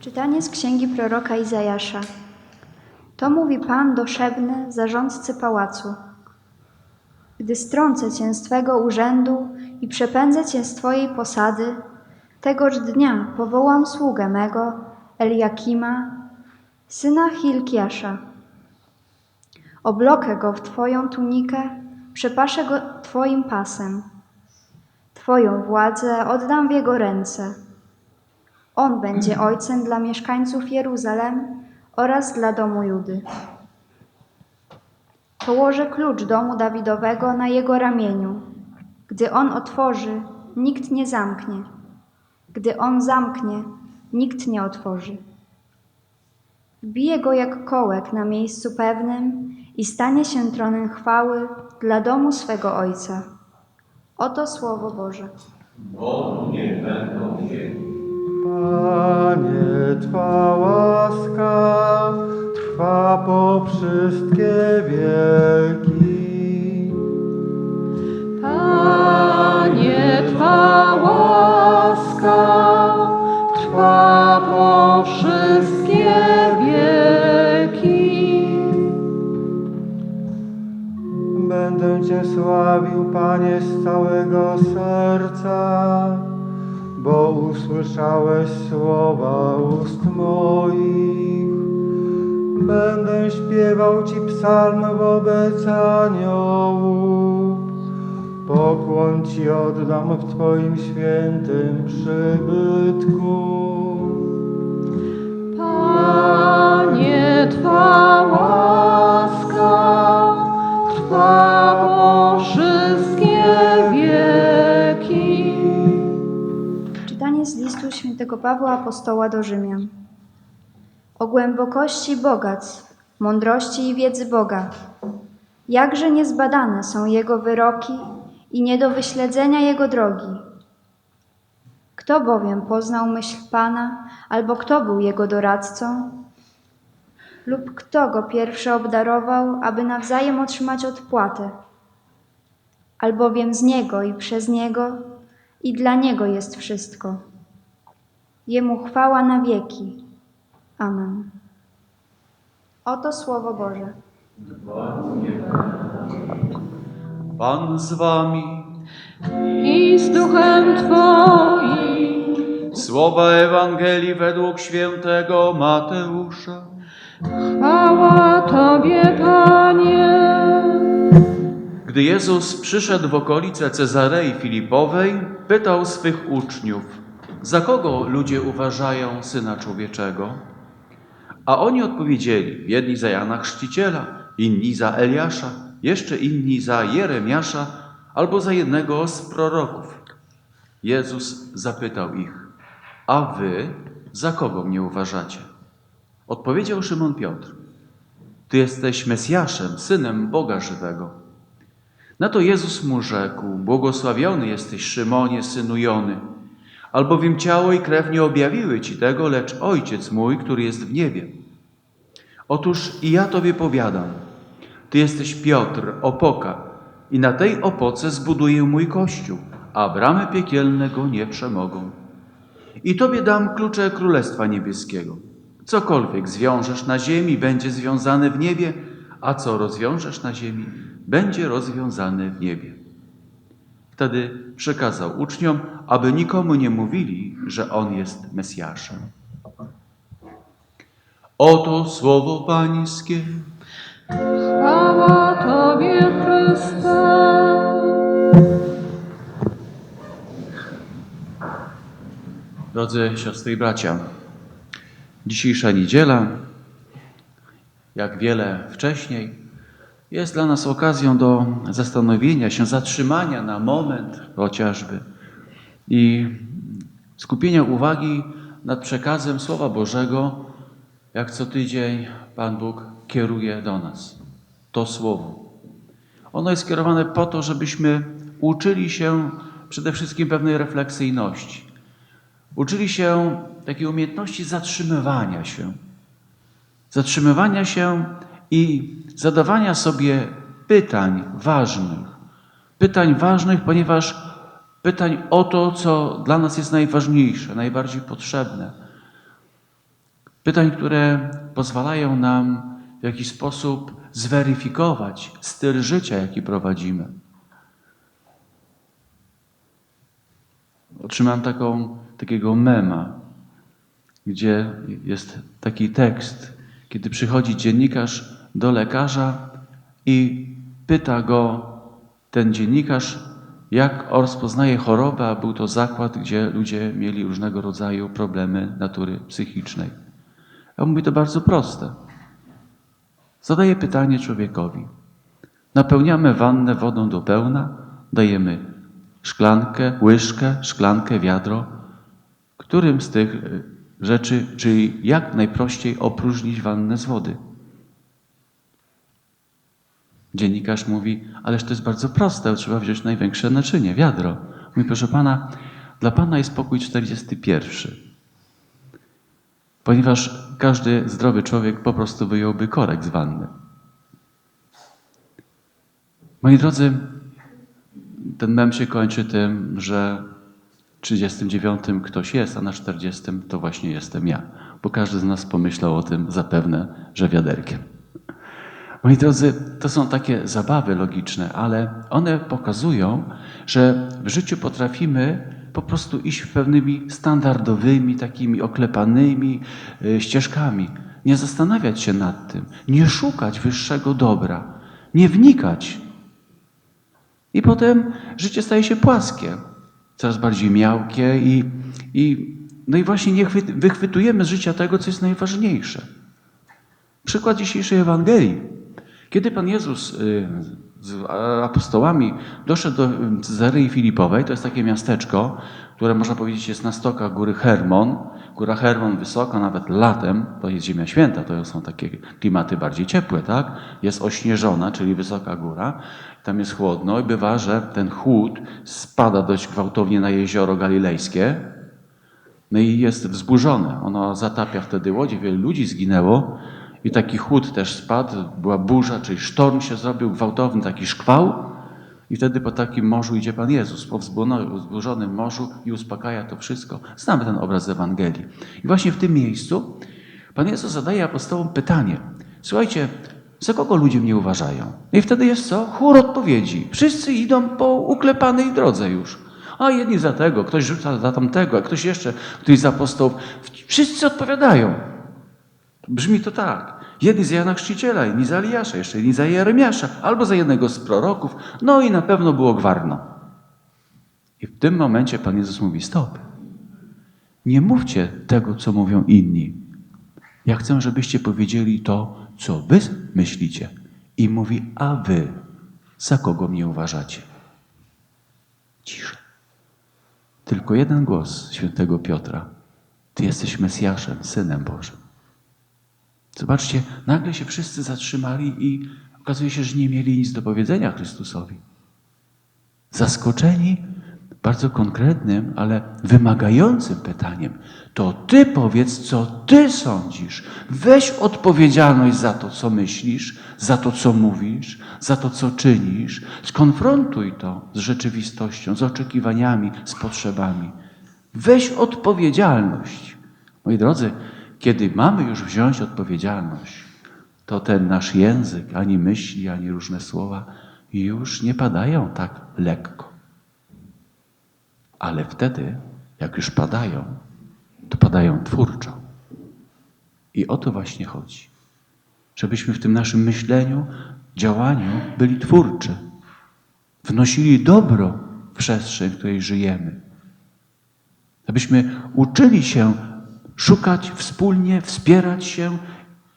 Czytanie z księgi proroka Izajasza. To mówi Pan doszebny, zarządcy pałacu. Gdy strącę cię z twego urzędu i przepędzę cię z twojej posady, tegoż dnia powołam sługę mego, Eliakima, syna Hilkiasza. Oblokę go w twoją tunikę, przepaszę go twoim pasem. Twoją władzę oddam w jego ręce. On będzie ojcem dla mieszkańców Jeruzalem oraz dla domu Judy. Położę klucz domu Dawidowego na jego ramieniu. Gdy on otworzy, nikt nie zamknie. Gdy on zamknie, nikt nie otworzy. Wbije go jak kołek na miejscu pewnym i stanie się tronem chwały dla domu swego ojca. Oto słowo Boże. Panie, Twa łaska trwa po wszystkie wieki. Panie, Twa łaska trwa po wszystkie wieki. Będę Cię sławił, Panie, z całego serca, bo usłyszałeś słowa ust moich. Będę śpiewał Ci psalm wobec aniołów. Pokłon Ci oddam w Twoim świętym przybytku. Panie, Twa łaska trwa po wszystkie z listu świętego Pawła Apostoła do Rzymian. O głębokości bogactw, mądrości i wiedzy Boga. Jakże niezbadane są Jego wyroki i nie do wyśledzenia Jego drogi. Kto bowiem poznał myśl Pana, albo kto był Jego doradcą? Lub kto Go pierwszy obdarował, aby nawzajem otrzymać odpłatę? Albowiem z Niego i przez Niego i dla Niego jest wszystko. Jemu chwała na wieki. Amen. Oto Słowo Boże. Pan z wami. I z duchem Twoim Słowa Ewangelii według świętego Mateusza. chwała Tobie, Panie. Gdy Jezus przyszedł w okolice Cezarei Filipowej, pytał swych uczniów, za kogo ludzie uważają Syna Człowieczego? A oni odpowiedzieli, jedni za Jana Chrzciciela, inni za Eliasza, jeszcze inni za Jeremiasza albo za jednego z proroków. Jezus zapytał ich, a wy za kogo mnie uważacie? Odpowiedział Szymon Piotr, ty jesteś Mesjaszem, Synem Boga żywego. Na to Jezus mu rzekł: Błogosławiony jesteś, Szymonie, synu Jony, albowiem ciało i krew nie objawiły ci tego, lecz Ojciec mój, który jest w niebie. Otóż i ja tobie powiadam: Ty jesteś Piotr, opoka, i na tej opoce zbuduję mój kościół, a bramy piekielne go nie przemogą. I tobie dam klucze Królestwa Niebieskiego. Cokolwiek zwiążesz na ziemi, będzie związane w niebie, a co rozwiążesz na ziemi, będzie rozwiązane w niebie. Wtedy przekazał uczniom, aby nikomu nie mówili, że on jest Mesjaszem. Oto słowo Pańskie. Chwała Tobie, Chryste. Drodzy siostry i bracia, dzisiejsza niedziela, jak wiele wcześniej, jest dla nas okazją do zastanowienia się, zatrzymania na moment chociażby i skupienia uwagi nad przekazem Słowa Bożego, jak co tydzień Pan Bóg kieruje do nas. To Słowo. Ono jest skierowane po to, żebyśmy uczyli się przede wszystkim pewnej refleksyjności. Uczyli się takiej umiejętności zatrzymywania się. Zatrzymywania się i zadawania sobie pytań ważnych. Pytań ważnych, ponieważ pytań o to, co dla nas jest najważniejsze, najbardziej potrzebne. Pytań, które pozwalają nam w jakiś sposób zweryfikować styl życia, jaki prowadzimy. Otrzymałem taką, takiego mema, gdzie jest taki tekst, kiedy przychodzi dziennikarz do lekarza i pyta go ten dziennikarz, jak rozpoznaje chorobę, a był to zakład, gdzie ludzie mieli różnego rodzaju problemy natury psychicznej. A on mówi to bardzo proste. Zadaje pytanie człowiekowi. Napełniamy wannę wodą do pełna, dajemy szklankę, łyżkę, szklankę, wiadro. Którym z tych y, rzeczy, czyli jak najprościej opróżnić wannę z wody? Dziennikarz mówi, ależ to jest bardzo proste, trzeba wziąć największe naczynie, wiadro. Mówi, proszę pana, dla pana jest pokój 41. Ponieważ każdy zdrowy człowiek po prostu wyjąłby korek z wanny. Moi drodzy, ten mem się kończy tym, że w 39 ktoś jest, a na 40 to właśnie jestem ja. Bo każdy z nas pomyślał o tym zapewne, że wiaderkiem. Moi drodzy, to są takie zabawy logiczne, ale one pokazują, że w życiu potrafimy po prostu iść pewnymi standardowymi, takimi oklepanymi y, ścieżkami. Nie zastanawiać się nad tym, nie szukać wyższego dobra, nie wnikać. I potem życie staje się płaskie, coraz bardziej miałkie i, i, no i właśnie nie chwy, wychwytujemy z życia tego, co jest najważniejsze. Przykład dzisiejszej Ewangelii. Kiedy Pan Jezus y, z apostołami doszedł do Cezarei Filipowej, to jest takie miasteczko, które można powiedzieć jest na stokach góry Hermon. Góra Hermon wysoka, nawet latem, to jest Ziemia Święta, to są takie klimaty bardziej ciepłe, tak? Jest ośnieżona, czyli wysoka góra, tam jest chłodno i bywa, że ten chłód spada dość gwałtownie na jezioro galilejskie, no i jest wzburzone. Ono zatapia wtedy łodzie, wielu ludzi zginęło i taki chłód też spadł, była burza, czyli sztorm się zrobił, gwałtowny taki szkwał i wtedy po takim morzu idzie Pan Jezus, po wzbu- wzburzonym morzu i uspokaja to wszystko. Znamy ten obraz z Ewangelii. I właśnie w tym miejscu Pan Jezus zadaje apostołom pytanie. Słuchajcie, za kogo ludzie mnie uważają? I wtedy jest co? Chór odpowiedzi. Wszyscy idą po uklepanej drodze już. A jedni za tego, ktoś rzuca za tamtego, a ktoś jeszcze, ktoś z apostołów. Wszyscy odpowiadają. Brzmi to tak. Jedni za Jana Chrzciciela, inni za Eliasza, jeszcze inni za Jeremiasza, albo za jednego z proroków. No i na pewno było gwarno. I w tym momencie Pan Jezus mówi: Stop. Nie mówcie tego, co mówią inni. Ja chcę, żebyście powiedzieli to, co wy myślicie. I mówi: A wy za kogo mnie uważacie? Cisza. Tylko jeden głos świętego Piotra. Ty jesteś Mesjaszem, Synem Bożym. Zobaczcie, nagle się wszyscy zatrzymali i okazuje się, że nie mieli nic do powiedzenia Chrystusowi. Zaskoczeni bardzo konkretnym, ale wymagającym pytaniem. To ty powiedz, co ty sądzisz. Weź odpowiedzialność za to, co myślisz, za to, co mówisz, za to, co czynisz. Skonfrontuj to z rzeczywistością, z oczekiwaniami, z potrzebami. Weź odpowiedzialność. Moi drodzy, kiedy mamy już wziąć odpowiedzialność, to ten nasz język, ani myśli, ani różne słowa już nie padają tak lekko. Ale wtedy, jak już padają, to padają twórczo. I o to właśnie chodzi. Żebyśmy w tym naszym myśleniu, działaniu byli twórczy. Wnosili dobro w przestrzeń, w której żyjemy. Abyśmy uczyli się szukać wspólnie, wspierać się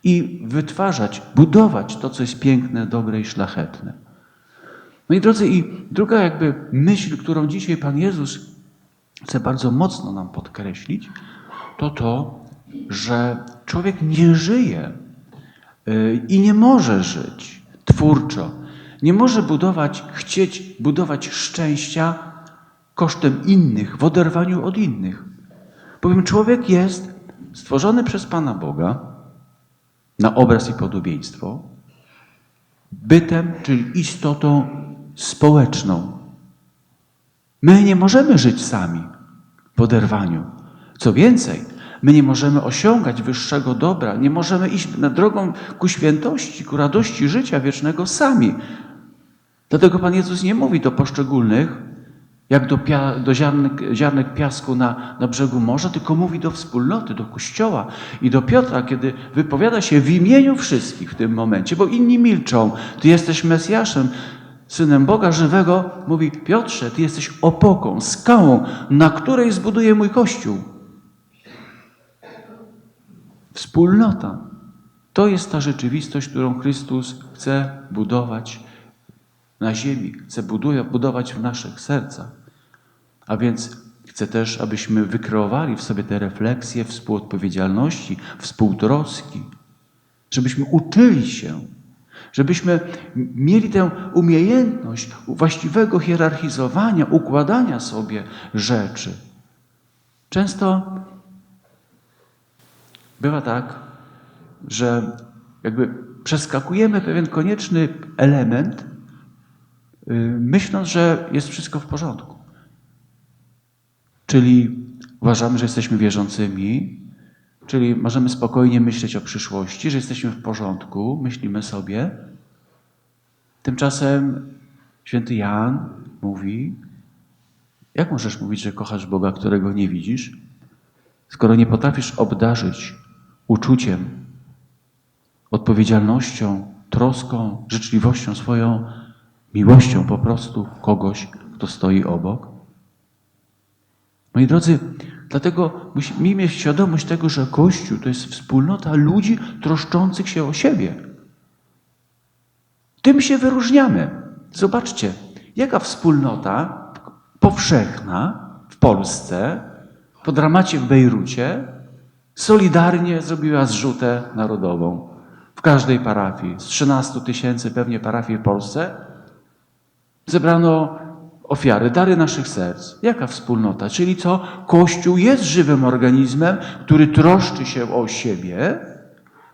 i wytwarzać, budować to, co jest piękne, dobre i szlachetne. No i drodzy, i druga jakby myśl, którą dzisiaj Pan Jezus chce bardzo mocno nam podkreślić, to to, że człowiek nie żyje y, i nie może żyć twórczo. Nie może budować, chcieć budować szczęścia kosztem innych, w oderwaniu od innych. Bowiem człowiek jest stworzony przez Pana Boga na obraz i podobieństwo, bytem, czyli istotą społeczną. My nie możemy żyć sami w oderwaniu. Co więcej, My nie możemy osiągać wyższego dobra, nie możemy iść na drogą ku świętości, ku radości życia wiecznego sami. Dlatego Pan Jezus nie mówi do poszczególnych, jak do, pia- do ziarnek, ziarnek piasku na, na brzegu morza, tylko mówi do wspólnoty, do Kościoła i do Piotra, kiedy wypowiada się w imieniu wszystkich w tym momencie, bo inni milczą. Ty jesteś Mesjaszem, Synem Boga żywego. Mówi, Piotrze, Ty jesteś opoką, skałą, na której zbuduję mój Kościół. Wspólnota. To jest ta rzeczywistość, którą Chrystus chce budować na ziemi, chce budować w naszych sercach. A więc chce też, abyśmy wykreowali w sobie te refleksje współodpowiedzialności, współtroski, żebyśmy uczyli się, żebyśmy mieli tę umiejętność właściwego hierarchizowania, układania sobie rzeczy. Często bywa tak, że jakby przeskakujemy pewien konieczny element, yy, myśląc, że jest wszystko w porządku. Czyli uważamy, że jesteśmy wierzącymi, czyli możemy spokojnie myśleć o przyszłości, że jesteśmy w porządku, myślimy sobie. Tymczasem święty Jan mówi: Jak możesz mówić, że kochasz Boga, którego nie widzisz, skoro nie potrafisz obdarzyć uczuciem, odpowiedzialnością, troską, życzliwością swoją, miłością po prostu kogoś, kto stoi obok? Moi drodzy, dlatego musimy mieć świadomość tego, że Kościół to jest wspólnota ludzi troszczących się o siebie. Tym się wyróżniamy. Zobaczcie, jaka wspólnota powszechna w Polsce, po dramacie w Bejrucie, solidarnie zrobiła zrzutę narodową w każdej parafii. Z 13 tysięcy pewnie parafii w Polsce zebrano ofiary, dary naszych serc. Jaka wspólnota? Czyli co? Kościół jest żywym organizmem, który troszczy się o siebie,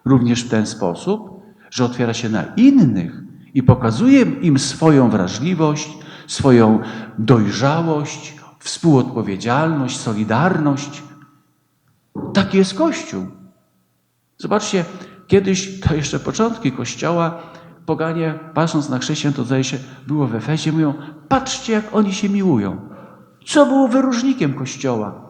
również w ten sposób, że otwiera się na innych i pokazuje im swoją wrażliwość, swoją dojrzałość, współodpowiedzialność, solidarność. Taki jest Kościół. Zobaczcie, kiedyś, to jeszcze początki Kościoła, poganie, patrząc na chrześcijan, to zdaje się, było w Efezie, mówią, patrzcie, jak oni się miłują. Co było wyróżnikiem Kościoła?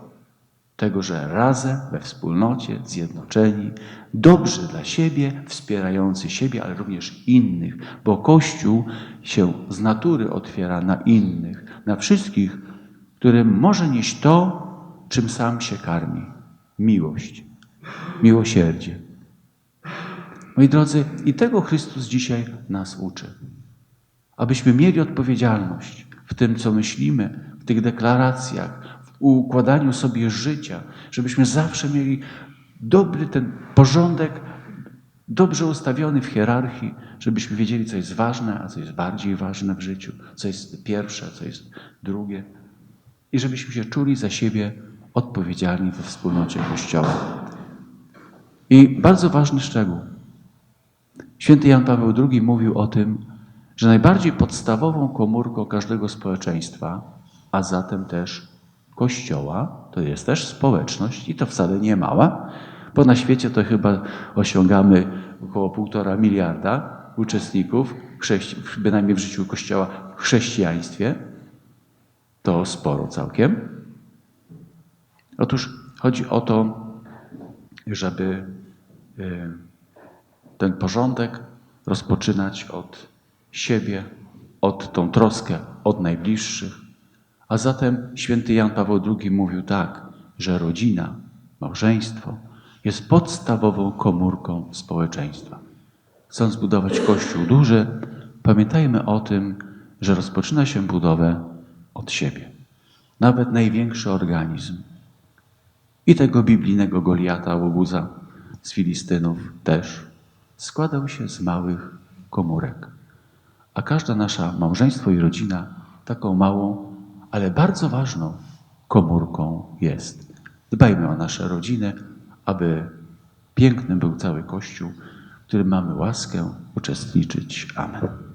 Tego, że razem, we wspólnocie, zjednoczeni, dobrzy dla siebie, wspierający siebie, ale również innych, bo Kościół się z natury otwiera na innych, na wszystkich, którym może nieść to, czym sam się karmi. Miłość, miłosierdzie. Moi drodzy, i tego Chrystus dzisiaj nas uczy. Abyśmy mieli odpowiedzialność w tym, co myślimy, w tych deklaracjach, w układaniu sobie życia, żebyśmy zawsze mieli dobry ten porządek, dobrze ustawiony w hierarchii, żebyśmy wiedzieli, co jest ważne, a co jest bardziej ważne w życiu, co jest pierwsze, co jest drugie. I żebyśmy się czuli za siebie odpowiedzialni we wspólnocie Kościoła. I bardzo ważny szczegół. Święty Jan Paweł II mówił o tym, że najbardziej podstawową komórką każdego społeczeństwa, a zatem też Kościoła, to jest też społeczność i to wcale nie mała, bo na świecie to chyba osiągamy około półtora miliarda uczestników, bynajmniej w życiu Kościoła w chrześcijaństwie. To sporo całkiem. Otóż chodzi o to, żeby y, ten porządek rozpoczynać od siebie, od tą troskę, od najbliższych. A zatem święty Jan Paweł II mówił tak, że rodzina, małżeństwo jest podstawową komórką społeczeństwa. Chcąc budować Kościół duży, pamiętajmy o tym, że rozpoczyna się budowę od siebie. Nawet największy organizm i tego biblijnego Goliata, łobuza z Filistynów też składał się z małych komórek. A każda nasza małżeństwo i rodzina taką małą, ale bardzo ważną komórką jest. Dbajmy o nasze rodziny, aby piękny był cały Kościół, w którym mamy łaskę uczestniczyć. Amen.